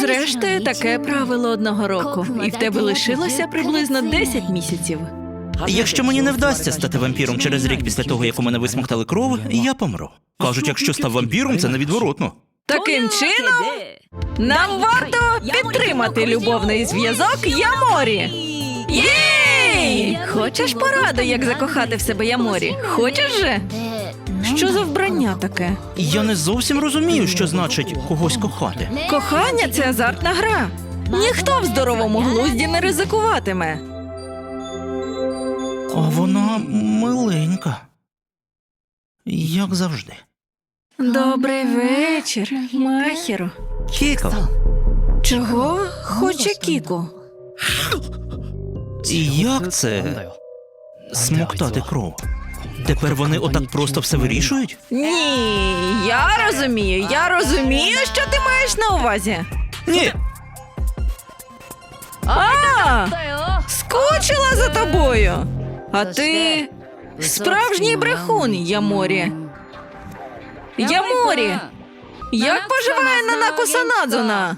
Зрештою, таке правило одного року, і в тебе лишилося приблизно 10 місяців. Якщо мені не вдасться стати вампіром через рік після того, як у мене висмоктали кров, я помру. Кажуть, якщо став вампіром, це невідворотно. Таким чином, нам варто підтримати любовний зв'язок Яморі. Єй! Хочеш пораду, як закохати в себе Яморі? Хочеш же? Що за вбрання таке? Я не зовсім розумію, що значить когось кохати. Кохання це азартна гра. Ніхто в здоровому глузді не ризикуватиме. А вона миленька. Як завжди. Добрий вечір, Махіро. Кіко, Чого хоче Кіку? як це смоктати кров? Тепер вони отак просто все вирішують? Ні, я розумію, я розумію, що ти маєш на увазі. Ні, А, скучила за тобою. А ти справжній брехун, Яморі. Яморі, як поживає Нанако Санадзуна?